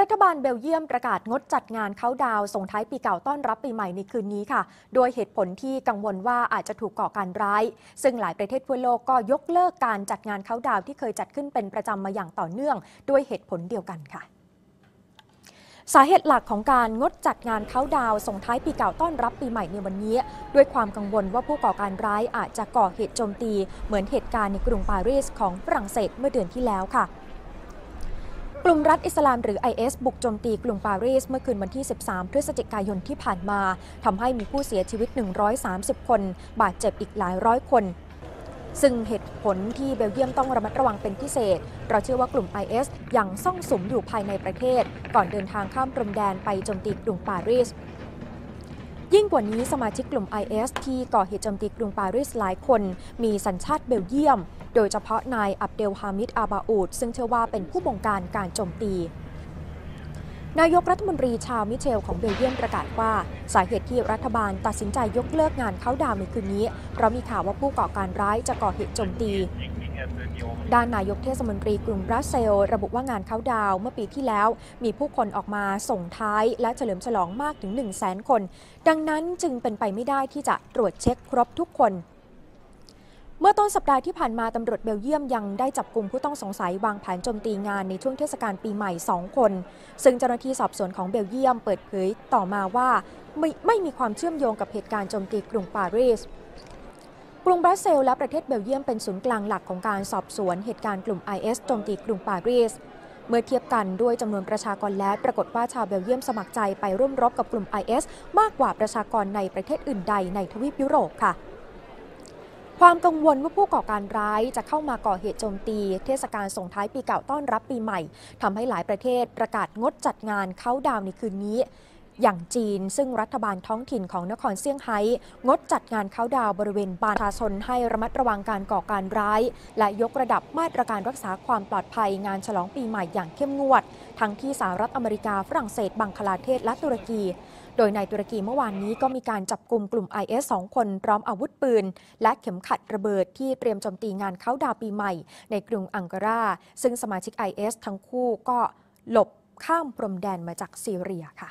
รัฐบาลเบลเยียมประกาศงดจัดงานเขาดาวส่งท้ายปีเก่าต้อนรับปีใหม่ในคืนนี้ค่ะ โดยเหตุผลที่กังวลว่าอาจจะถูกก่อการร้าย ซึ่งหลายประเทศทั่วโลกก็ยกเลิกการจัดงานเขาดาวที่เคยจัดขึ้นเป็นประจำมาอย่างต่อเนื่อง ด้วยเหตุผลเดียวกันค่ะสาเหตุหลักของการงดจัดงานเขาดาวส่งท้ายปีเก่าต้อนรับปีใหม่ในวันนี้ ด้วยความกังวลว่าผู้ก่อการร้ายอาจจะก่อเหตุโจมตี เหมือนเหตุการณ์ในกรุงปารีสของฝรั่งเศสเมื่อเดือนที่แล้วค่ะ กลุ่มรัฐอิสลามหรือ IS บุกโจมตีกรุงปารีสเมื่อคืนวันที่ 13 พฤศจิกายนที่ผ่านมา ทำให้มีผู้เสียชีวิต 130 คน บาดเจ็บอีกหลายร้อยคน ซึ่งเหตุผลที่เบลเยียมต้องระมัดระวังเป็นพิเศษ เราเชื่อว่ากลุ่ม IS ยังซ่องสุมอยู่ภายในประเทศ ก่อนเดินทางข้ามพรมแดนไปโจมตีกรุงปารีสยิ่งกว่านี้สมาชิกกลุ่ม IS ที่ก่อเหตุโจมตีกรุงปารีสหลายคน มีสัญชาติเบลเยียม โดยเฉพาะนายอับเดลฮามิดอาบาอูดซึ่งเชื่อว่าเป็นผู้บงการการโจมตี นายกรัฐมนตรีชาวมิเชลของเบลเยียมประกาศว่า สาเหตุที่รัฐบาลตัดสินใจยกเลิกงานเข้าดาวในคืนนี้ เพราะมีข่าวว่าผู้ก่อการร้ายจะก่อเหตุโจมตีด้านนายกเทศมนตรีกรุงบรัสเซลระบุว่างานเข้าดาวเมื่อปีที่แล้ว มีผู้คนออกมาส่งท้ายและเฉลิมฉลองมากถึง 1 0 0 0 0แสนคน ดังนั้นจึงเป็นไปไม่ได้ที่จะตรวจเช็คครบทุกคน เมื่อต้นสัปดาห์ที่ผ่านมาตำรวจเบลเยียมยังได้จับกลุ่มผู้ต้องสงสัยวางแผนโจมตีงานในช่วงเทศกาลปีใหม่ 2 คน ซึ่งเจ้าหน้าที่สอบสวนของเบลเยียมเปิดเผยต่อมาว่าไม่ไม่มีความเชื่อมโยงกับเหตุการณ์โจมตีกรุงปารีสกรุงบรัสเซลและประเทศเบลเยียมเป็นศูนย์กลางหลักของการสอบสวนเหตุการณ์กลุ่ม IS โจมตีกรุงปารีสเมื่อเทียบกันด้วยจำนวนประชากรแล้ว ปรากฏว่าชาวเบลเยียมสมัครใจไปร่วมรบกับกลุ่ม IS มากกว่าประชากรในประเทศอื่นใดในทวีปยุโรปค่ะ ความกังวลว่าผู้ก่อการร้ายจะเข้ามาก่อเหตุโจมตี เทศกาลส่งท้ายปีเก่าต้อนรับปีใหม่ทำให้หลายประเทศประกาศงดจัดงานเข้าดาวในคืนนี้ อย่างจีน ซึ่งรัฐบาลท้องถิ่นของนครเซี่ยงไฮ้ งดจัดงานเข้าดาวบริเวณบานประชาชนให้ระมัดระวังการก่อการร้าย และยกระดับมาตรการรักษาความปลอดภัยงานฉลองปีใหม่อย่างเข้มงวด ทั้งที่สหรัฐอเมริกาฝรั่งเศสบังคลาเทศและตุรกี โดยในตุรกีเมื่อวานนี้ก็มีการจับกลุ่มกลุ่ม IS 2 คนพร้อมอาวุธปืน และเข็มขัดระเบิดที่เตรียมโจมตีงานเข้าดาวปีใหม่ ในกรุงอังการาซึ่งสมาชิก IS ทั้งคู่ก็หลบข้ามพรมแดนมาจากซีเรียค่ะ